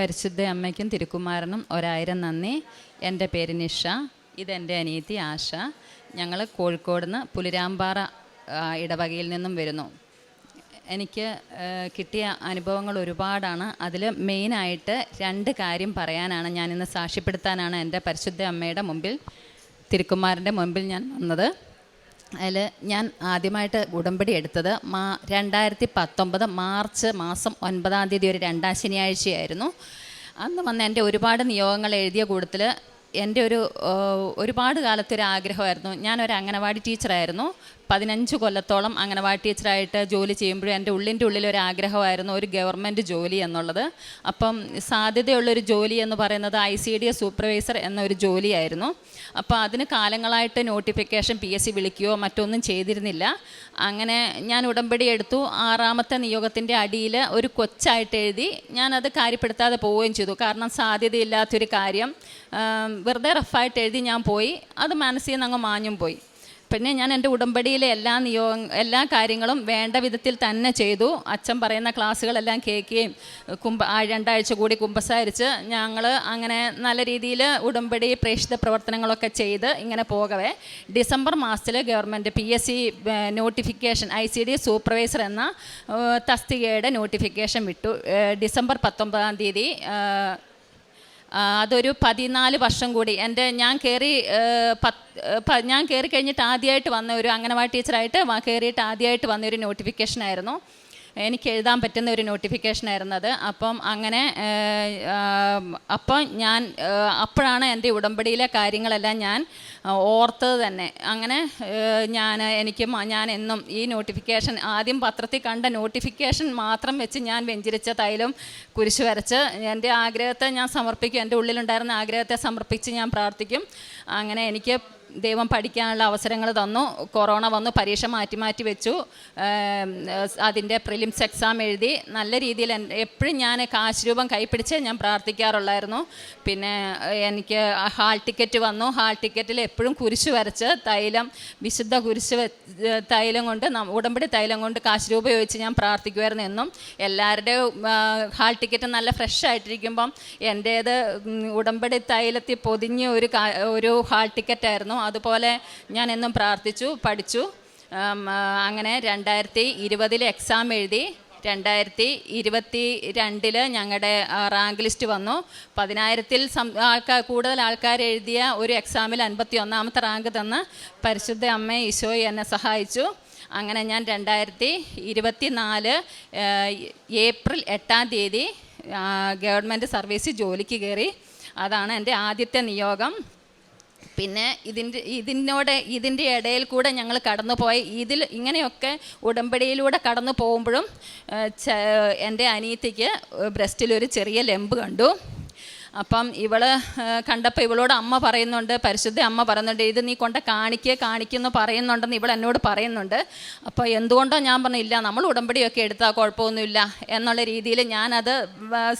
പരിശുദ്ധ അമ്മയ്ക്കും തിരുക്കുമാരനും ഒരായിരം നന്ദി. എന്റെ പേര് നിഷ. ഇതെന്റെ അനിയത്തി ആശ. ഞങ്ങൾ കോഴിക്കോട് നിന്ന് പുലിരാമ്പാറ ഇടവകയിൽ നിന്നും വരുന്നു. എനിക്ക് കിട്ടിയ അനുഭവങ്ങൾ ഒരുപാടാണ്. അതിൽ മെയിനായിട്ട് രണ്ട് കാര്യം പറയാനാണ് ഞാനിന്ന് സാക്ഷ്യപ്പെടുത്താനാണ് എന്റെ പരിശുദ്ധ അമ്മയുടെ മുമ്പിൽ തിരുക്കുമാരന്റെ മുമ്പിൽ ഞാൻ വന്നത്. അതിൽ ഞാൻ ആദ്യമായിട്ട് ഉടമ്പടി എടുത്തത് മാ രണ്ടായിരത്തി പത്തൊമ്പത് മാർച്ച് മാസം ഒൻപതാം തീയതി ഒരു രണ്ടാം ശനിയാഴ്ചയായിരുന്നു. അന്ന് വന്ന് എന്റെ ഒരുപാട് നിയോഗങ്ങൾ എഴുതിയ കൂട്ടത്തിൽ എന്റെ ഒരു ഒരുപാട് കാലത്തെ ഒരു ആഗ്രഹമായിരുന്നു. ഞാനൊരു അംഗനവാടി ടീച്ചറായിരുന്നു. പതിനഞ്ച് കൊല്ലത്തോളം അംഗനവാടി ടീച്ചറായിട്ട് ജോലി ചെയ്യുമ്പോഴും എന്റെ ഉള്ളിന്റെ ഉള്ളിൽ ഒരു ആഗ്രഹമായിരുന്നു ഒരു ഗവൺമെന്റ് ജോലി എന്നുള്ളത്. അപ്പം സാധ്യതയുള്ളൊരു ജോലി എന്ന് പറയുന്നത് I C D S supervisor എന്നൊരു ജോലിയായിരുന്നു. അപ്പോൾ അതിന് കാലങ്ങളായിട്ട് നോട്ടിഫിക്കേഷൻ പി എസ് സി വിളിക്കുകയോ മറ്റൊന്നും ചെയ്തിരുന്നില്ല. അങ്ങനെ ഞാൻ ഉടമ്പടി എടുത്തു. ആറാമത്തെ നിയോഗത്തിന്റെ അടിയിൽ ഒരു കൊച്ചായിട്ട് എഴുതി ഞാനത് കാര്യപ്പെടുത്താതെ പോവുകയും ചെയ്തു. കാരണം സാധ്യതയില്ലാത്തൊരു കാര്യം വെറുതെ റഫായിട്ട് എഴുതി ഞാൻ പോയി. അത് മനസ്സിൽ നിന്ന് അങ്ങ് മാഞ്ഞും പോയി. പിന്നെ ഞാൻ എന്റെ ഉടമ്പടിയിലെ എല്ലാ നിയോഗ എല്ലാ കാര്യങ്ങളും വേണ്ട വിധത്തിൽ തന്നെ ചെയ്തു. അച്ഛൻ പറയുന്ന ക്ലാസ്സുകളെല്ലാം കേൾക്കുകയും കുംഭ രണ്ടാഴ്ച കൂടി കുമ്പസാരിച്ച് ഞങ്ങൾ അങ്ങനെ നല്ല രീതിയിൽ ഉടമ്പടി പ്രേക്ഷിത പ്രവർത്തനങ്ങളൊക്കെ ചെയ്ത് ഇങ്ങനെ പോകവേ. ഡിസംബർ മാസത്തിൽ government P S C notification I C D supervisor എന്ന തസ്തികയുടെ നോട്ടിഫിക്കേഷൻ വിട്ടു. ഡിസംബർ പത്തൊമ്പതാം തീയതി അതൊരു പതിനാല് വർഷം കൂടി. എന്റെ ഞാൻ കയറി പത്ത് ഞാൻ കയറി കഴിഞ്ഞിട്ട് ആദ്യമായിട്ട് വന്ന ഒരു അംഗനവാടി ടീച്ചറായിട്ട് കയറിയിട്ട് ആദ്യമായിട്ട് വന്നൊരു നോട്ടിഫിക്കേഷൻ ആയിരുന്നു എനിക്ക് എഴുതാൻ പറ്റുന്ന ഒരു നോട്ടിഫിക്കേഷൻ ആയിരുന്നു അത് അപ്പം അങ്ങനെ അപ്പം ഞാൻ അപ്പോഴാണ് എന്റെ ഉടമ്പടിയിലെ കാര്യങ്ങളെല്ലാം ഞാൻ ഓർത്തത് തന്നെ. അങ്ങനെ ഞാൻ എനിക്ക് ഞാൻ എന്നും ഈ നോട്ടിഫിക്കേഷൻ ആദ്യം പത്രത്തിൽ കണ്ട നോട്ടിഫിക്കേഷൻ മാത്രം വെച്ച് ഞാൻ വെഞ്ചരിച്ച തൈലും കുരിശു വരച്ച് എന്റെ ആഗ്രഹത്തെ ഞാൻ സമർപ്പിക്കും. എന്റെ ഉള്ളിലുണ്ടായിരുന്ന ആഗ്രഹത്തെ സമർപ്പിച്ച് ഞാൻ പ്രാർത്ഥിക്കും. അങ്ങനെ എനിക്ക് ദൈവം പഠിക്കാനുള്ള അവസരങ്ങൾ തന്നു. കൊറോണ വന്നു പരീക്ഷ മാറ്റി മാറ്റി വെച്ചു. അതിന്റെ പ്രിലിംസ് എക്സാം എഴുതി. നല്ല രീതിയിൽ എപ്പോഴും ഞാൻ കാശ് രൂപം കൈപ്പിടിച്ച് ഞാൻ പ്രാർത്ഥിക്കാറുള്ളായിരുന്നു. പിന്നെ എനിക്ക് ഹാൾ ടിക്കറ്റ് വന്നു. ഹാൾ ടിക്കറ്റിൽ എപ്പോഴും കുരിശ് വരച്ച് തൈലം വിശുദ്ധ കുരിശ് തൈലം കൊണ്ട് ഉടമ്പടി തൈലം കൊണ്ട് കാശ് രൂപ ചോദിച്ച് ഞാൻ പ്രാർത്ഥിക്കുമായിരുന്നു എന്നും. എല്ലാവരുടെയും ഹാൾ ടിക്കറ്റ് നല്ല ഫ്രഷ് ആയിട്ടിരിക്കുമ്പം എന്റേത് ഉടമ്പടി തൈലത്തിൽ പൊതിഞ്ഞ ഒരു ഒരു ഹാൾ ടിക്കറ്റായിരുന്നു. അതുപോലെ ഞാൻ എന്നും പ്രാർത്ഥിച്ചു പഠിച്ചു. അങ്ങനെ രണ്ടായിരത്തി ഇരുപതിൽ എക്സാം എഴുതി രണ്ടായിരത്തി ഇരുപത്തി രണ്ടിൽ ഞങ്ങളുടെ റാങ്ക് ലിസ്റ്റ് വന്നു. പതിനായിരത്തിൽ ആൾക്കാർ കൂടുതൽ ആൾക്കാർ എഴുതിയ ഒരു എക്സാമിൽ അൻപത്തി ഒന്നാമത്തെ റാങ്ക് തന്ന് പരിശുദ്ധ അമ്മ ഈശോയി എന്നെ സഹായിച്ചു. അങ്ങനെ ഞാൻ രണ്ടായിരത്തി ഇരുപത്തി നാല് ഏപ്രിൽ എട്ടാം തീയതി ഗവൺമെന്റ് സർവീസ് ജോലിക്ക് കയറി. അതാണ് എന്റെ ആദ്യത്തെ നിയോഗം. പിന്നെ ഇതിന്റെ ഇതിനോട് ഇതിന്റെ ഇടയിൽ കൂടെ ഞങ്ങൾ കടന്നുപോയി. ഇതിൽ ഇങ്ങനെയൊക്കെ ഉടമ്പടിയിലൂടെ കടന്നു പോകുമ്പോഴും എന്റെ അനിയത്തിക്ക് ബ്രസ്റ്റിലൊരു ചെറിയ ലെമ്പ് കണ്ടു. അപ്പം ഇവൾ കണ്ടപ്പോൾ ഇവളോട് അമ്മ പറയുന്നുണ്ട് പരിശുദ്ധ അമ്മ പറയുന്നുണ്ട് ഇത് നീ കൊണ്ട് കാണിക്കുക കാണിക്കുമെന്ന് പറയുന്നുണ്ടെന്ന് ഇവൾ എന്നോട് പറയുന്നുണ്ട്. അപ്പോൾ എന്തുകൊണ്ടോ ഞാൻ പറഞ്ഞു ഇല്ല നമ്മൾ ഉടമ്പടിയൊക്കെ എടുത്താൽ കുഴപ്പമൊന്നുമില്ല എന്നുള്ള രീതിയിൽ ഞാനത്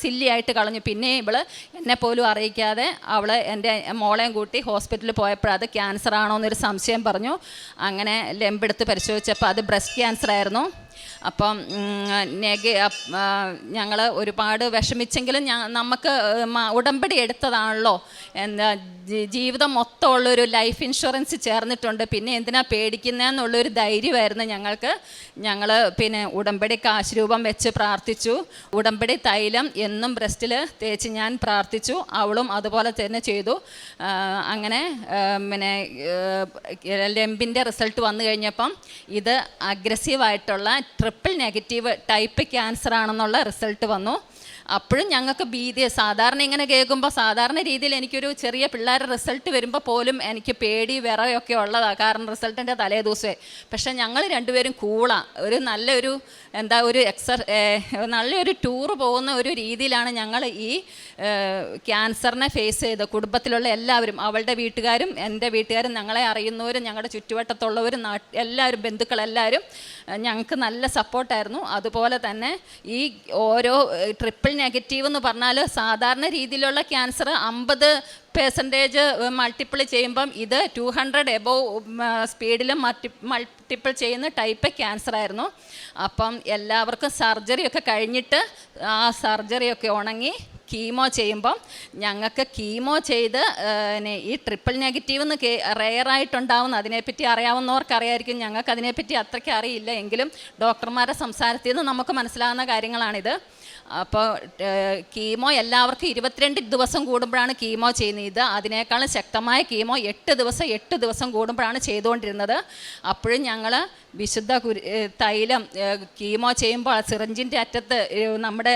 സില്ലിയായിട്ട് കളഞ്ഞു. പിന്നെ ഇവൾ എന്നെ പോലും അറിയിക്കാതെ അവൾ എന്റെ മോളെയും കൂട്ടി ഹോസ്പിറ്റലിൽ പോയപ്പോൾ അത് ക്യാൻസർ ആണോ എന്നൊരു സംശയം പറഞ്ഞു. അങ്ങനെ ലെമ്പെടുത്ത് പരിശോധിച്ചപ്പോൾ അത് ബ്രസ്റ്റ് ക്യാൻസർ ആയിരുന്നു അപ്പം നെഗ ഞങ്ങൾ ഒരുപാട് വിഷമിച്ചെങ്കിലും നമുക്ക് ഉടമ്പടി എടുത്തതാണല്ലോ. എന്താ ജീവിതം മൊത്തമുള്ളൊരു ലൈഫ് ഇൻഷുറൻസ് ചേർന്നിട്ടുണ്ട്. പിന്നെ എന്തിനാ പേടിക്കുന്നതെന്നുള്ളൊരു ധൈര്യമായിരുന്നു ഞങ്ങൾക്ക്. ഞങ്ങൾ പിന്നെ ഉടമ്പടി കാശ് രൂപം വെച്ച് പ്രാർത്ഥിച്ചു. ഉടമ്പടി തൈലം എന്നും ബ്രസ്റ്റിൽ തേച്ച് ഞാൻ പ്രാർത്ഥിച്ചു. അവളും അതുപോലെ തന്നെ ചെയ്തു. അങ്ങനെ പിന്നെ ലെമ്പിന്റെ റിസൾട്ട് വന്നു കഴിഞ്ഞപ്പം ഇത് അഗ്രസീവായിട്ടുള്ള ട്രിപ്പിൾ നെഗറ്റീവ് ടൈപ്പ് ക്യാൻസർ ആണെന്നുള്ള റിസൾട്ട് വന്നു. അപ്പോഴും ഞങ്ങൾക്ക് ഭീതി. സാധാരണ ഇങ്ങനെ കേൾക്കുമ്പോൾ സാധാരണ രീതിയിൽ എനിക്കൊരു ചെറിയ പിള്ളേരുടെ റിസൾട്ട് വരുമ്പോൾ പോലും എനിക്ക് പേടി വിറയൊക്കെ ഉള്ളതാണ് കാരണം റിസൾട്ടിന്റെ തലേ ദിവസമേ. പക്ഷേ ഞങ്ങൾ രണ്ടുപേരും കൂളാണ് ഒരു നല്ലൊരു എന്താ ഒരു എക്സർ നല്ലൊരു ടൂർ പോകുന്ന ഒരു രീതിയിലാണ് ഞങ്ങൾ ഈ ക്യാൻസറിനെ ഫേസ് ചെയ്ത് കുടുംബത്തിലുള്ള എല്ലാവരും അവളുടെ വീട്ടുകാരും എന്റെ വീട്ടുകാരും ഞങ്ങളെ അറിയുന്നവരും ഞങ്ങളുടെ ചുറ്റുവട്ടത്തുള്ളവരും എല്ലാവരും ബന്ധുക്കളെല്ലാവരും ഞങ്ങൾക്ക് നല്ല സപ്പോർട്ടായിരുന്നു അതുപോലെ തന്നെ ഈ ഓരോ ട്രിപ്പിൾ നെഗറ്റീവ് എന്ന് പറഞ്ഞാൽ സാധാരണ രീതിയിലുള്ള ക്യാൻസർ അമ്പത് പേഴ്സന്റേജ് മൾട്ടിപ്പിൾ ചെയ്യുമ്പം ഇത് ടു ഹൺഡ്രഡ് എബോവ് സ്പീഡിലും മൾട്ടി മൾട്ടിപ്പിൾ ചെയ്യുന്ന ടൈപ്പ് ക്യാൻസർ ആയിരുന്നു. അപ്പം എല്ലാവർക്കും സർജറി ഒക്കെ കഴിഞ്ഞിട്ട് ആ സർജറി ഒക്കെ ഉണങ്ങി കീമോ ചെയ്യുമ്പം ഞങ്ങൾക്ക് കീമോ ചെയ്ത് ഈ ട്രിപ്പിൾ നെഗറ്റീവ് എന്ന് കേ റെയറായിട്ടുണ്ടാവുന്ന അതിനെപ്പറ്റി അറിയാവുന്നവർക്ക് അറിയായിരിക്കും ഞങ്ങൾക്ക് അതിനെപ്പറ്റി അത്രയ്ക്ക് അറിയില്ല. എങ്കിലും ഡോക്ടർമാരുടെ സംസാരത്തിൽ നിന്ന് നമുക്ക് മനസ്സിലാകുന്ന കാര്യങ്ങളാണിത്. അപ്പോൾ കീമോ എല്ലാവർക്കും ഇരുപത്തിരണ്ട് ദിവസം കൂടുമ്പോഴാണ് കീമോ ചെയ്യുന്നത്. ഇത് അതിനേക്കാളും ശക്തമായ കീമോ എട്ട് ദിവസം എട്ട് ദിവസം കൂടുമ്പോഴാണ് ചെയ്തുകൊണ്ടിരുന്നത്. അപ്പോഴും ഞങ്ങൾ വിശുദ്ധ തൈലം കീമോ ചെയ്യുമ്പോൾ സിറിഞ്ചിന്റെ അറ്റത്ത് നമ്മുടെ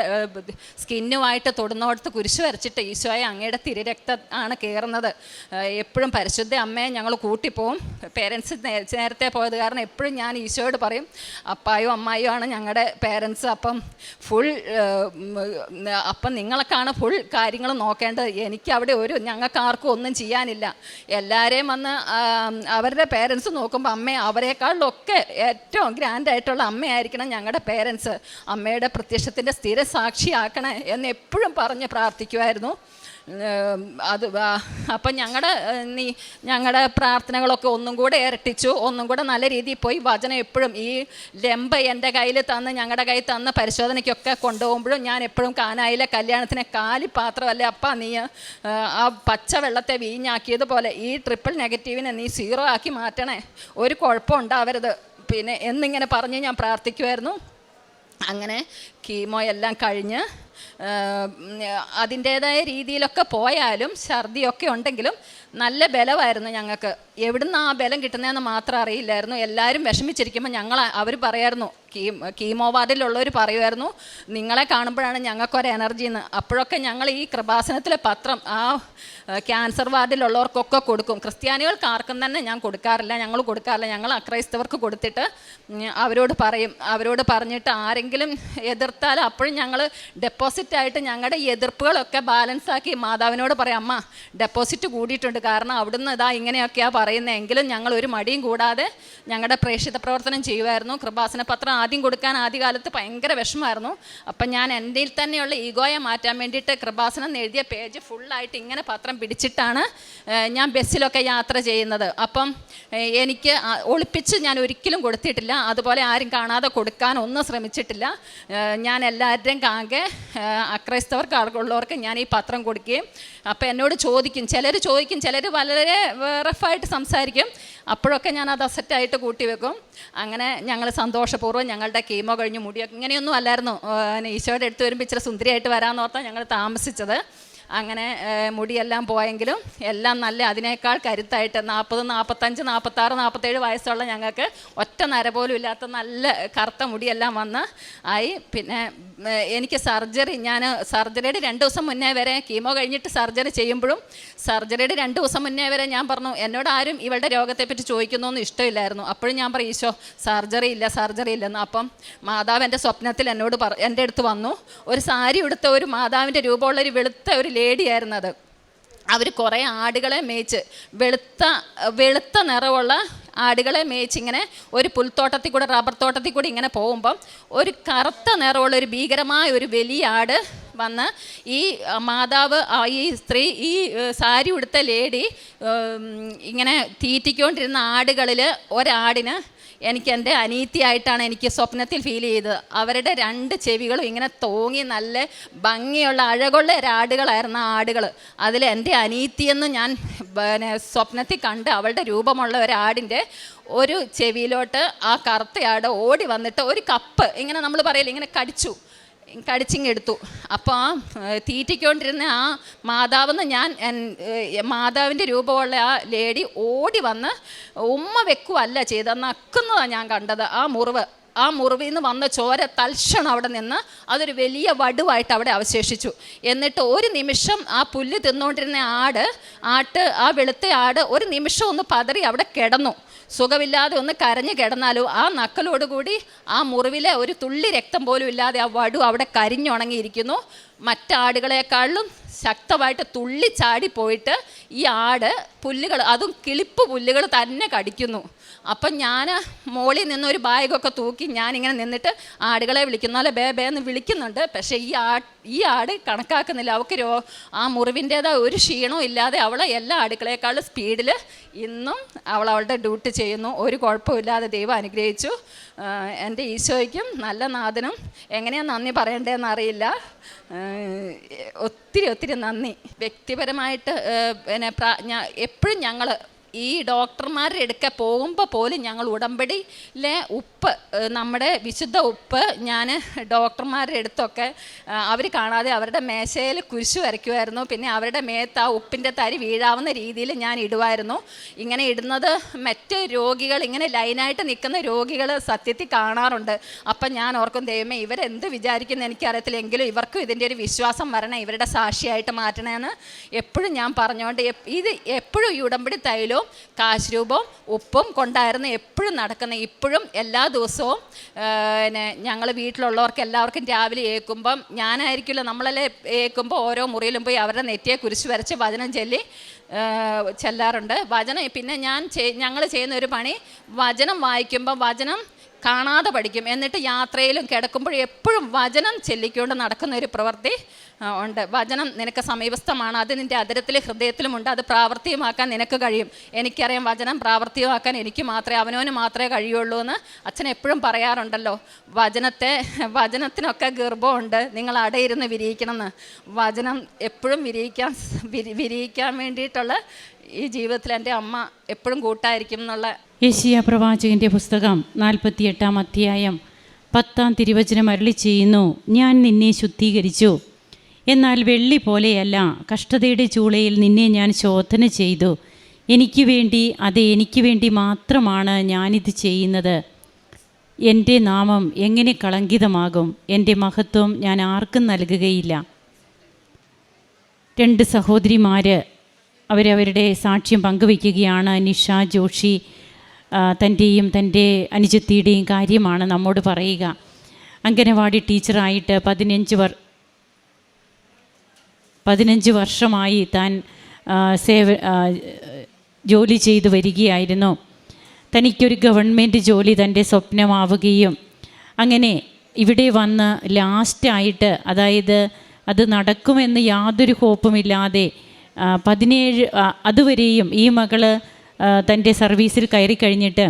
സ്കിന്നുമായിട്ട് തൊടുന്നോടത്ത് കുരിശ് വരച്ചിട്ട് ഈശോയെ അങ്ങയുടെ തിരുരക്തം ആണ് കയറുന്നത് എപ്പോഴും പരിശുദ്ധ അമ്മയെ ഞങ്ങൾ കൂട്ടിപ്പോവും. പേരൻസ് നേരത്തെ പോയത് കാരണം എപ്പോഴും ഞാൻ ഈശോയോട് പറയും അപ്പായോ അമ്മായോ ആണ് ഞങ്ങളുടെ പേരൻസ് അപ്പം ഫുൾ അപ്പം നിങ്ങളൊക്കെയാണ് ഫുൾ കാര്യങ്ങൾ നോക്കേണ്ടത്. എനിക്ക് അവിടെ ഒരു ഞങ്ങൾക്ക് ആർക്കും ഒന്നും ചെയ്യാനില്ല. എല്ലാവരെയും വന്ന് അവരുടെ പേരൻസ് നോക്കുമ്പോൾ അമ്മയെ അവരെക്കാളിലൊക്കെ ഏറ്റവും ഗ്രാൻഡ് ആയിട്ടുള്ള അമ്മയായിരിക്കണം ഞങ്ങളുടെ പേരൻസ് അമ്മയുടെ പ്രത്യക്ഷത്തിന്റെ സ്ഥിര സാക്ഷിയാക്കണേ എന്ന് എപ്പോഴും പറഞ്ഞ് പ്രാർത്ഥിക്കുമായിരുന്നു അത് അപ്പം ഞങ്ങളുടെ നീ ഞങ്ങളുടെ പ്രാർത്ഥനകളൊക്കെ ഒന്നും കൂടെ ഇരട്ടിച്ചു. ഒന്നും കൂടെ നല്ല രീതിയിൽ പോയി വചനം എപ്പോഴും ഈ ലെമ്പ് എന്റെ കയ്യിൽ തന്ന് ഞങ്ങളുടെ കയ്യിൽ തന്ന് പരിശോധനയ്ക്കൊക്കെ കൊണ്ടുപോകുമ്പോഴും ഞാൻ എപ്പോഴും കാനായിലെ കല്യാണത്തിന് കാലി പാത്രമല്ലേ അപ്പ നീ ആ, ആ പച്ച വെള്ളത്തെ വീഞ്ഞാക്കിയതുപോലെ ഈ ട്രിപ്പിൾ നെഗറ്റീവിനെ നീ സീറോ ആക്കി മാറ്റണേ. ഒരു കുഴപ്പം ഉണ്ടാവരുത്. പിന്നെ എന്നിങ്ങനെ പറഞ്ഞ് ഞാൻ പ്രാർത്ഥിക്കുമായിരുന്നു അങ്ങനെ കീമോ എല്ലാം കഴിഞ്ഞ് അതിന്റേതായ രീതിയിലൊക്കെ പോയാലും ഛർദിയൊക്കെ ഉണ്ടെങ്കിലും നല്ല ബലമായിരുന്നു ഞങ്ങൾക്ക്. എവിടുന്ന് ആ ബലം കിട്ടുന്നതെന്ന് മാത്രം അറിയില്ലായിരുന്നു. എല്ലാവരും വിഷമിച്ചിരിക്കുമ്പോൾ ഞങ്ങൾ അവർ പറയായിരുന്നു കീമോ വാർഡിലുള്ളവർ പറയുമായിരുന്നു നിങ്ങളെ കാണുമ്പോഴാണ് ഞങ്ങൾക്കൊരു എനർജി എന്ന് അപ്പോഴൊക്കെ ഞങ്ങൾ ഈ കൃപാസനത്തിലെ പത്രം ആ ക്യാൻസർ വാർഡിലുള്ളവർക്കൊക്കെ കൊടുക്കും. ക്രിസ്ത്യാനികൾക്ക് ആർക്കും തന്നെ ഞാൻ കൊടുക്കാറില്ല ഞങ്ങൾ കൊടുക്കാറില്ല. ഞങ്ങൾ അക്രൈസ്തവർക്ക് കൊടുത്തിട്ട് അവരോട് പറയും. അവരോട് പറഞ്ഞിട്ട് ആരെങ്കിലും എതിർത്താൽ അപ്പോഴും ഞങ്ങൾ ഡെപ്പോസിറ്റ് ആയിട്ട് ഞങ്ങളുടെ എതിർപ്പുകളൊക്കെ ബാലൻസ് ആക്കി മാതാവിനോട് പറയാം അമ്മ ഡെപ്പോസിറ്റ് കൂടിയിട്ടുണ്ട്. കാരണം അവിടുന്ന് ഇതാ ഇങ്ങനെയൊക്കെയാണ് പറയുന്നത് എങ്കിലും ഞങ്ങൾ ഒരു മടിയും കൂടാതെ ഞങ്ങളുടെ പ്രേക്ഷിത പ്രവർത്തനം ചെയ്യുമായിരുന്നു. കൃപാസന പത്രം ആദ്യം കൊടുക്കാൻ ആദ്യകാലത്ത് ഭയങ്കര വിഷമമായിരുന്നു. അപ്പം ഞാൻ എന്റെ തന്നെയുള്ള ഈഗോയെ മാറ്റാൻ വേണ്ടിയിട്ട് കൃപാസനം എഴുതിയ പേജ് ഫുള്ളായിട്ട് ഇങ്ങനെ പത്രം പിടിച്ചിട്ടാണ് ഞാൻ ബസ്സിലൊക്കെ യാത്ര ചെയ്യുന്നത്. അപ്പം എനിക്ക് ഒളിപ്പിച്ച് ഞാൻ ഒരിക്കലും കൊടുത്തിട്ടില്ല. അതുപോലെ ആരും കാണാതെ കൊടുക്കാൻ ഒന്നും ശ്രമിച്ചിട്ടില്ല. ഞാൻ എല്ലാവരുടെയും കാകെ അക്രൈസ്തവർക്ക് ആർക്കുള്ളവർക്ക് ഞാൻ ഈ പത്രം കൊടുക്കുകയും അപ്പം എന്നോട് ചോദിക്കും ചിലർ ചോദിക്കും ചിലർ വളരെ റഫായിട്ട് സംസാരിക്കും. അപ്പോഴൊക്കെ ഞാൻ അത് അസറ്റായിട്ട് കൂട്ടി വെക്കും അങ്ങനെ ഞങ്ങൾ സന്തോഷപൂർവം ഞങ്ങളുടെ കീമോ കഴിഞ്ഞ് മുടിയൊക്കെ ഇങ്ങനെയൊന്നും അല്ലായിരുന്നു. ഈശോയുടെ അടുത്ത് വരുമ്പോൾ ഇച്ചിരി സുന്ദരിയായിട്ട് വരാമെന്ന് ഓർത്താൽ ഞങ്ങൾ താമസിച്ചത്. അങ്ങനെ മുടിയെല്ലാം പോയെങ്കിലും എല്ലാം നല്ല അതിനേക്കാൾ കരുത്തായിട്ട് നാൽപ്പത് നാൽപ്പത്തഞ്ച് നാൽപ്പത്താറ് നാൽപ്പത്തേഴ് വയസ്സുള്ള ഞങ്ങൾക്ക് ഒറ്റ നര പോലും ഇല്ലാത്ത നല്ല കറുത്ത മുടിയെല്ലാം വന്ന് ആയി. പിന്നെ എനിക്ക് സർജറി ഞാൻ സർജറിയുടെ രണ്ട് ദിവസം മുന്നേ വരെ കീമോ കഴിഞ്ഞിട്ട് സർജറി ചെയ്യുമ്പോഴും സർജറിയുടെ രണ്ട് ദിവസം മുന്നേ വരെ ഞാൻ പറഞ്ഞു എന്നോട് ആരും ഇവളുടെ രോഗത്തെപ്പറ്റി ചോദിക്കുന്നൊന്നും ഇഷ്ടമില്ലായിരുന്നു. അപ്പോഴും ഞാൻ പറയും ഈശോ സർജറി ഇല്ല സർജറി ഇല്ലെന്ന് അപ്പം മാതാവ് എന്റെ സ്വപ്നത്തിൽ എന്നോട് പറ എന്റെ അടുത്ത് വന്നു. ഒരു സാരി ഉടുത്ത ഒരു മാതാവിന്റെ രൂപമുള്ള ഒരു വെളുത്ത ഒരു ലേഡിയായിരുന്നു അത്. അവർ കുറേ ആടുകളെ മേയിച്ച് വെളുത്ത വെളുത്ത നിറമുള്ള ആടുകളെ മേയിച്ചിങ്ങനെ ഒരു പുൽത്തോട്ടത്തിൽ കൂടെ റബ്ബർ തോട്ടത്തിൽ കൂടി ഇങ്ങനെ പോകുമ്പം ഒരു കറുത്ത നിറമുള്ള ഒരു ഭീകരമായ ഒരു വലിയ ആട് വന്ന് ഈ മാതാവ് ഈ സ്ത്രീ ഈ സാരി ഉടുത്ത ലേഡി ഇങ്ങനെ തീറ്റിക്കൊണ്ടിരുന്ന ആടുകളിൽ ഒരാടിന് എനിക്ക് എന്റെ അനീതിയായിട്ടാണ് എനിക്ക് സ്വപ്നത്തിൽ ഫീൽ ചെയ്തത്. അവരുടെ രണ്ട് ചെവികളും ഇങ്ങനെ തോങ്ങി നല്ല ഭംഗിയുള്ള അഴകുള്ള ആടുകളായിരുന്നു ആടുകൾ അതിൽ എന്റെ അനീതിയെന്ന് ഞാൻ പിന്നെ സ്വപ്നത്തിൽ കണ്ട് അവളുടെ രൂപമുള്ള ഒരാടിന്റെ ഒരു ചെവിയിലോട്ട് ആ കറുത്തയാട് ഓടി വന്നിട്ട് ഒരു കപ്പ് ഇങ്ങനെ നമ്മൾ പറയില്ല ഇങ്ങനെ കടിച്ചു. കടിച്ചിങ് എടുത്തു അപ്പോൾ ആ തീറ്റിക്കൊണ്ടിരുന്ന ആ മാതാവെന്ന് ഞാൻ മാതാവിന്റെ രൂപമുള്ള ആ ലേഡി ഓടി വന്ന് ഉമ്മ വെക്കുവല്ല ചെയ്തെന്ന് അക്കുന്നതാണ് ഞാൻ കണ്ടത് ആ മുറിവ്. ആ മുറിവിൽ നിന്ന് വന്ന ചോര തൽക്ഷണം അവിടെ നിന്ന് അതൊരു വലിയ വടുവായിട്ട് അവിടെ അവശേഷിച്ചു. എന്നിട്ട് ഒരു നിമിഷം ആ പുല്ല് തിന്നുകൊണ്ടിരുന്ന ആട് ആട്ട് ആ വെളുത്ത ആട് ഒരു നിമിഷം ഒന്ന് പതറി അവിടെ കിടന്നു. സുഖമില്ലാതെ ഒന്ന് കരഞ്ഞു കിടന്നാലും ആ നക്കലോടുകൂടി ആ മുറിവിലെ ഒരു തുള്ളി രക്തം പോലും ഇല്ലാതെ ആ വടു അവിടെ കരിഞ്ഞുണങ്ങിയിരിക്കുന്നു. മറ്റാടുകളെക്കാളും ശക്തമായിട്ട് തുള്ളി ചാടി പോയിട്ട് ഈ ആട് പുല്ലുകൾ അതും കിളിപ്പ് പുല്ലുകൾ തന്നെ കടിക്കുന്നു. അപ്പം ഞാൻ മോളിൽ നിന്ന് ഒരു ബാഗൊക്കെ തൂക്കി ഞാനിങ്ങനെ നിന്നിട്ട് ആടുകളെ വിളിക്കുന്ന പോലെ ബേ ബേ എന്ന് വിളിക്കുന്നുണ്ട്. പക്ഷേ ഈ ആ ഈ ആട് കണക്കാക്കുന്നില്ല. അവൾക്ക് രോ ആ മുറിവിന്റേതായ ഒരു ക്ഷീണവും ഇല്ലാതെ അവൾ എല്ലാ ആടുകളെക്കാളും സ്പീഡിൽ ഇന്നും അവൾ അവളുടെ ഡ്യൂട്ടി ചെയ്യുന്നു. ഒരു കുഴപ്പമില്ലാതെ ദൈവം അനുഗ്രഹിച്ചു. എന്റെ ഈശോയ്ക്കും നല്ല നാഥനും. എങ്ങനെയാണ് നന്ദി പറയേണ്ടതെന്ന് അറിയില്ല. ഒത്തിരി ഒത്തിരി നന്ദി. വ്യക്തിപരമായിട്ട് പിന്നെ എപ്പോഴും ഞങ്ങൾ ഈ ഡോക്ടർമാരുടെ അടുക്ക പോകുമ്പോൾ പോലും ഞങ്ങൾ ഉടമ്പടിയിലെ ഉപ്പ് നമ്മുടെ വിശുദ്ധ ഉപ്പ് ഞാൻ ഡോക്ടർമാരുടെ അടുത്തൊക്കെ അവർ കാണാതെ അവരുടെ മേശയിൽ കുരിശു വരയ്ക്കുമായിരുന്നു പിന്നെ അവരുടെ മേത്ത് ആ ഉപ്പിന്റെ തരി വീഴാവുന്ന രീതിയിൽ ഞാൻ ഇടുമായിരുന്നു ഇങ്ങനെ ഇടുന്നത് മറ്റ് രോഗികൾ ഇങ്ങനെ ലൈനായിട്ട് നിൽക്കുന്ന രോഗികൾ സത്യത്തിൽ കാണാറുണ്ട്. അപ്പം ഞാൻ ഓർക്കും ദൈവമേ ഇവരെന്ത് വിചാരിക്കുന്നു എനിക്കറിയത്തില്ല. എങ്കിലും ഇവർക്കും ഇതിന്റെ ഒരു വിശ്വാസം വരണം ഇവരുടെ സാക്ഷിയായിട്ട് മാറ്റണമെന്ന് എപ്പോഴും ഞാൻ പറഞ്ഞുകൊണ്ട് ഇത് എപ്പോഴും ഈ ഉടമ്പടി തൈലവും കാശ് രൂപവും ഉപ്പും കൊണ്ടായിരുന്നു എപ്പോഴും നടക്കുന്നത്. ഇപ്പോഴും എല്ലാ ദിവസവും പിന്നെ ഞങ്ങൾ വീട്ടിലുള്ളവർക്ക് എല്ലാവർക്കും രാവിലെ ഏൽക്കുമ്പം ഞാനായിരിക്കില്ല നമ്മളെല്ലാം ഏൽക്കുമ്പോൾ ഓരോ മുറിയിലും പോയി അവരുടെ നെറ്റിയെ കുരിശ് വരച്ച് വചനം ചൊല്ലി ചെല്ലാറുണ്ട്. വചനം പിന്നെ ഞാൻ ഞങ്ങൾ ചെയ്യുന്ന ഒരു പണി വചനം വായിക്കുമ്പോൾ വചനം കാണാതെ പഠിക്കും. എന്നിട്ട് യാത്രയിലും കിടക്കുമ്പോഴും എപ്പോഴും വചനം ചെല്ലിക്കൊണ്ട് നടക്കുന്ന ഒരു പ്രവൃത്തി ഉണ്ട്. വചനം നിനക്ക് സമീപസ്ഥമാണ്. അത് നിന്റെ അതിരത്തിലും ഹൃദയത്തിലുമുണ്ട് അത് പ്രാവർത്തികമാക്കാൻ നിനക്ക് കഴിയും. എനിക്കറിയാം വചനം പ്രാവർത്തികമാക്കാൻ എനിക്ക് മാത്രമേ അവനവന് മാത്രമേ കഴിയുള്ളൂ എന്ന് അച്ഛൻ എപ്പോഴും പറയാറുണ്ടല്ലോ. വചനത്തെ വചനത്തിനൊക്കെ ഗർഭമുണ്ട്. നിങ്ങൾ അടയിരുന്ന് വിരിയിക്കണം എന്ന്. വചനം എപ്പോഴും വിരിയിക്കാൻ വിരി- വിരിയിക്കാൻ വേണ്ടിയിട്ടുള്ള ഈ ജീവിതത്തിൽ എന്റെ അമ്മ എപ്പോഴും കൂട്ടായിരിക്കും എന്നുള്ള യേശിയ പ്രവാചകന്റെ പുസ്തകം നാൽപ്പത്തിയെട്ടാം അധ്യായം പത്താം തിരുവചനം അരളി ചെയ്യുന്നു ഞാൻ നിന്നെ ശുദ്ധീകരിച്ചു. എന്നാൽ വെള്ളി പോലെയല്ല കഷ്ടതയുടെ ചൂളയിൽ നിന്നെ ഞാൻ ശോധന ചെയ്തു. എനിക്ക് വേണ്ടി അത് എനിക്ക് വേണ്ടി മാത്രമാണ് ഞാനിത് ചെയ്യുന്നത്. എന്റെ നാമം എങ്ങനെ കളങ്കിതമാകും? എന്റെ മഹത്വം ഞാൻ ആർക്കും നൽകുകയില്ല. രണ്ട് സഹോദരിമാർ അവരവരുടെ സാക്ഷ്യം പങ്കുവയ്ക്കുകയാണ്. നിഷ ജോഷി തന്റെയും തന്റെ അനുജത്തിയുടെയും കാര്യമാണ് നമ്മോട് പറയുക. അംഗനവാടി ടീച്ചറായിട്ട് പതിനഞ്ച് വർ പതിനഞ്ച് വർഷമായി താൻ സേവ ജോലി ചെയ്തു വരികയായിരുന്നു. തനിക്കൊരു ഗവൺമെന്റ് ജോലി തന്റെ സ്വപ്നമാവുകയും അങ്ങനെ ഇവിടെ വന്ന് ലാസ്റ്റായിട്ട് അതായത് അത് നടക്കുമെന്ന് യാതൊരു ഹോപ്പുമില്ലാതെ പതിനേഴ് അതുവരെയും ഈ മകൾ തന്റെ സർവീസിൽ കയറി കഴിഞ്ഞിട്ട്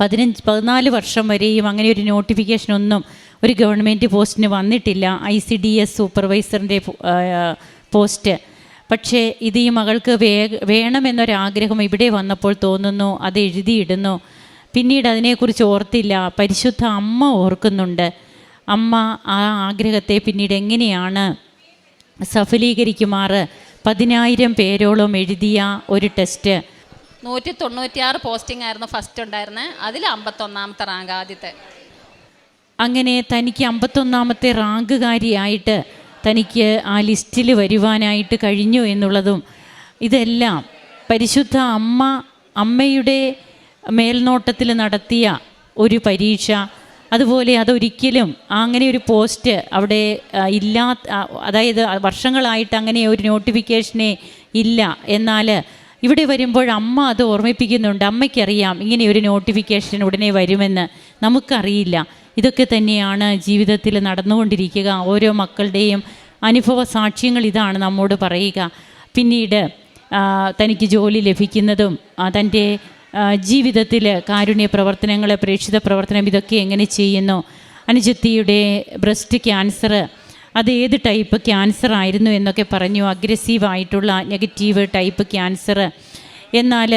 പതിനഞ്ച് പതിനാല് വർഷം വരെയും അങ്ങനെ ഒരു നോട്ടിഫിക്കേഷൻ ഒന്നും ഒരു ഗവൺമെന്റ് പോസ്റ്റിന് വന്നിട്ടില്ല. ഐ സി ഡി എസ് സൂപ്പർവൈസറിന്റെ പോസ്റ്റ്. പക്ഷേ ഇത് ഈ മകൾക്ക് വേ വേണമെന്നൊരാഗ്രഹം ഇവിടെ വന്നപ്പോൾ തോന്നുന്നു അത് എഴുതിയിടുന്നു. പിന്നീട് അതിനെക്കുറിച്ച് ഓർത്തില്ല. പരിശുദ്ധ അമ്മ ഓർക്കുന്നുണ്ട്. അമ്മ ആ ആഗ്രഹത്തെ പിന്നീട് എങ്ങനെയാണ് സഫലീകരിക്കുമാറ്? പതിനായിരം പേരോളം എഴുതിയ ഒരു ടെസ്റ്റ്. നൂറ്റി തൊണ്ണൂറ്റിയാറ് പോസ്റ്റിംഗ് ആയിരുന്നു ഫസ്റ്റ് ഉണ്ടായിരുന്നത് അതിൽ അമ്പത്തൊന്നാമത്തെ റാങ്ക് ആദ്യത്തെ. അങ്ങനെ തനിക്ക് അമ്പത്തൊന്നാമത്തെ റാങ്കുകാരിയായിട്ട് തനിക്ക് ആ ലിസ്റ്റിൽ വരുവാനായിട്ട് കഴിഞ്ഞു എന്നുള്ളതും ഇതെല്ലാം പരിശുദ്ധ അമ്മ അമ്മയുടെ മേൽനോട്ടത്തിൽ നടത്തിയ ഒരു പരീക്ഷ അതുപോലെ അതൊരിക്കലും അങ്ങനെ ഒരു പോസ്റ്റ് അവിടെ ഇല്ലാത്ത ഇല്ലാ അതായത് വർഷങ്ങളായിട്ട് അങ്ങനെ ഒരു നോട്ടിഫിക്കേഷനെ ഇല്ല. എന്നാൽ ഇവിടെ വരുമ്പോൾ അമ്മ അത് ഓർമ്മിപ്പിക്കുന്നുണ്ട്. അമ്മയ്ക്കറിയാം ഇങ്ങനെ ഒരു നോട്ടിഫിക്കേഷൻ ഉടനെ വരുമെന്ന്. നമുക്കറിയില്ല. ഇതൊക്കെ തന്നെയാണ് ജീവിതത്തിൽ നടന്നുകൊണ്ടിരിക്കുക. ഓരോ മക്കളുടെയും അനുഭവ സാക്ഷ്യങ്ങൾ ഇതാണ് നമ്മോട് പറയുക. പിന്നീട് തനിക്ക് ജോലി ലഭിക്കുന്നതും തന്റെ ജീവിതത്തിൽ കാരുണ്യ പ്രവർത്തനങ്ങൾ പ്രേക്ഷിത പ്രവർത്തനം ഇതൊക്കെ എങ്ങനെ ചെയ്യുന്നു? അനുജത്തിയുടെ ബ്രസ്റ്റ് ക്യാൻസർ അത് ഏത് ടൈപ്പ് ക്യാൻസർ ആയിരുന്നു എന്നൊക്കെ പറഞ്ഞു അഗ്രസീവായിട്ടുള്ള നെഗറ്റീവ് ടൈപ്പ് ക്യാൻസർ എന്നാൽ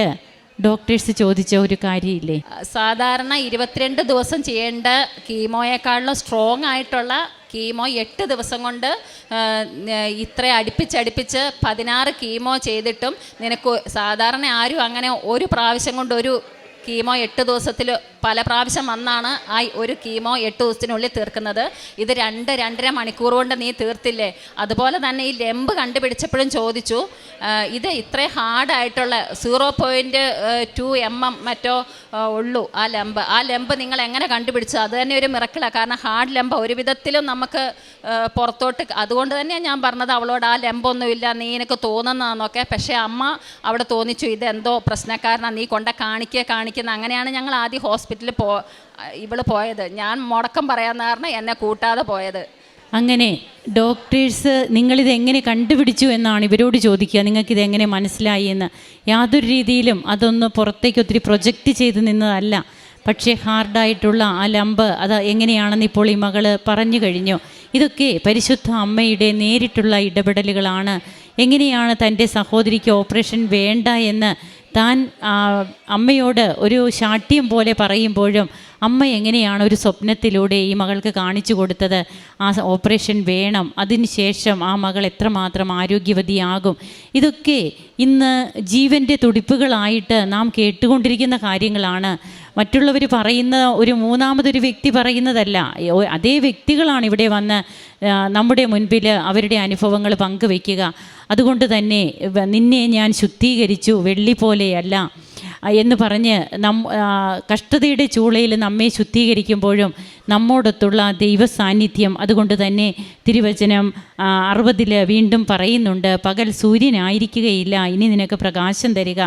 ഡോക്ടേഴ്സ് ചോദിച്ച ഒരു കാര്യമില്ലേ? സാധാരണ ഇരുപത്തിരണ്ട് ദിവസം ചെയ്യേണ്ട കീമോയേക്കാളും സ്ട്രോങ് ആയിട്ടുള്ള കീമോ എട്ട് ദിവസം കൊണ്ട് ഇത്ര അടുപ്പിച്ചടുപ്പിച്ച് പതിനാറ് കീമോ ചെയ്തിട്ടും നിനക്ക് സാധാരണ ആരും അങ്ങനെ ഒരു പ്രാവശ്യം കൊണ്ട് ഒരു കീമോ എട്ട് ദിവസത്തിൽ പല പ്രാവശ്യം വന്നാണ് ആ ഒരു കീമോ എട്ട് ദിവസത്തിനുള്ളിൽ തീർക്കുന്നത്. ഇത് രണ്ട് രണ്ടര മണിക്കൂർ കൊണ്ട് നീ തീർത്തില്ലേ? അതുപോലെ തന്നെ ഈ ലെമ്പ് കണ്ടുപിടിച്ചപ്പോഴും ചോദിച്ചു ഇത് ഇത്രയും ഹാർഡായിട്ടുള്ള zero point two M M മറ്റോ ഉള്ളൂ ആ ലെമ്പ് ആ ലെമ്പ് നിങ്ങൾ എങ്ങനെ കണ്ടുപിടിച്ചു? അത് തന്നെ ഒരു മിറക്കിളാണ് കാരണം ഹാർഡ് ലെമ്പ് ഒരു വിധത്തിലും നമുക്ക് പുറത്തോട്ട് അതുകൊണ്ട് തന്നെയാണ് ഞാൻ പറഞ്ഞത് അവളോട് ആ ലെമ്പൊന്നുമില്ല നീ എനിക്ക് തോന്നുന്നതാണെന്നൊക്കെ പക്ഷേ അമ്മ അവിടെ തോന്നിച്ചു ഇതെന്തോ പ്രശ്നക്കാരനാണ് നീ കൊണ്ട കാണിക്കുക കാണിക്കുക കാണിക്കുന്ന അങ്ങനെയാണ് ഞങ്ങൾ ആദ്യം ഹോസ്പിറ്റലിൽ പോ ഇവൾ പോയത്. ഞാൻ മുടക്കം പറയാമെന്ന് കാരണം എന്നെ കൂട്ടാതെ പോയത്. അങ്ങനെ ഡോക്ടേഴ്സ് നിങ്ങളിത് എങ്ങനെ കണ്ടുപിടിച്ചു എന്നാണ് ഇവരോട് ചോദിക്കുക. നിങ്ങൾക്കിത് എങ്ങനെ മനസ്സിലായി എന്ന്. യാതൊരു രീതിയിലും അതൊന്ന് പുറത്തേക്ക് ഒത്തിരി പ്രൊജക്റ്റ് ചെയ്ത് നിന്നതല്ല. പക്ഷേ ഹാർഡായിട്ടുള്ള ആ ലംബ് അത് എങ്ങനെയാണെന്ന് ഇപ്പോൾ ഈ മകൾ പറഞ്ഞു കഴിഞ്ഞു. ഇതൊക്കെ പരിശുദ്ധ അമ്മയുടെ നേരിട്ടുള്ള ഇടപെടലുകളാണ്. എങ്ങനെയാണ് തന്റെ സഹോദരിക്ക് ഓപ്പറേഷൻ വേണ്ട എന്ന് താൻ അമ്മയോട് ഒരു ശാഠ്യം പോലെ പറയുമ്പോഴും അമ്മ എങ്ങനെയാണ് ഒരു സ്വപ്നത്തിലൂടെ ഈ മകൾക്ക് കാണിച്ചു കൊടുത്തത്? ആ ഓപ്പറേഷൻ വേണം. അതിനുശേഷം ആ മകൾ എത്രമാത്രം ആരോഗ്യവതിയാകും? ഇതൊക്കെ ഇന്ന് ജീവന്റെ തുടിപ്പുകളായിട്ട് നാം കേട്ടുകൊണ്ടിരിക്കുന്ന കാര്യങ്ങളാണ്. മറ്റുള്ളവർ പറയുന്ന ഒരു മൂന്നാമതൊരു വ്യക്തി പറയുന്നതല്ല. അതേ വ്യക്തികളാണ് ഇവിടെ വന്ന് നമ്മുടെ മുൻപിൽ അവരുടെ അനുഭവങ്ങൾ പങ്കുവെക്കുക. അതുകൊണ്ട് തന്നെ നിന്നെ ഞാൻ ശുദ്ധീകരിച്ചു വെള്ളി പോലെയല്ല എന്ന് പറഞ്ഞ് നം കഷ്ടതയുടെ ചൂളയിൽ നമ്മെ ശുദ്ധീകരിക്കുമ്പോഴും നമ്മോടൊത്തുള്ള ദൈവ സാന്നിധ്യം അതുകൊണ്ട് തന്നെ തിരുവചനം അറുപതിൽ വീണ്ടും പറയുന്നുണ്ട് പകൽ സൂര്യനായിരിക്കുകയില്ല ഇനി നിനക്ക് പ്രകാശം തരിക.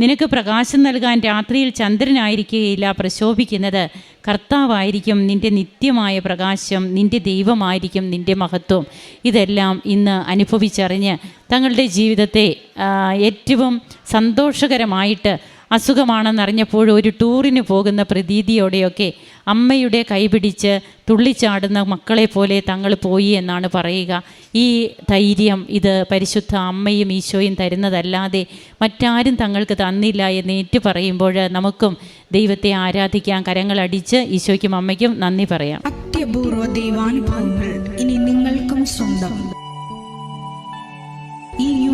നിനക്ക് പ്രകാശം നൽകാൻ രാത്രിയിൽ ചന്ദ്രനായിരിക്കുകയില്ല പ്രശോഭിക്കുന്നത്. കർത്താവായിരിക്കും നിന്റെ നിത്യമായ പ്രകാശം നിന്റെ ദൈവമായിരിക്കും നിന്റെ മഹത്വം. ഇതെല്ലാം ഇന്ന് അനുഭവിച്ചറിഞ്ഞ് തങ്ങളുടെ ജീവിതത്തെ ഏറ്റവും സന്തോഷകരമായിട്ട് അസുഖമാണെന്നറിഞ്ഞപ്പോൾ ഒരു ടൂറിന് പോകുന്ന പ്രതീതിയോടെയൊക്കെ അമ്മയുടെ കൈപിടിച്ച് തുള്ളിച്ചാടുന്ന മക്കളെ പോലെ തങ്ങൾ പോയി എന്നാണ് പറയുക. ഈ ധൈര്യം ഇത് പരിശുദ്ധ അമ്മയും ഈശോയും തരുന്നതല്ലാതെ മറ്റാരും തങ്ങൾക്ക് തന്നില്ല എന്ന് ഏറ്റു പറയുമ്പോൾ നമുക്കും ദൈവത്തെ ആരാധിക്കാൻ കരങ്ങളടിച്ച് ഈശോയ്ക്കും അമ്മയ്ക്കും നന്ദി പറയാം. അത്യപൂർവ ദൈവാനുഭവങ്ങൾ ഇനി നിങ്ങൾക്കും സ്വന്തം. ഈ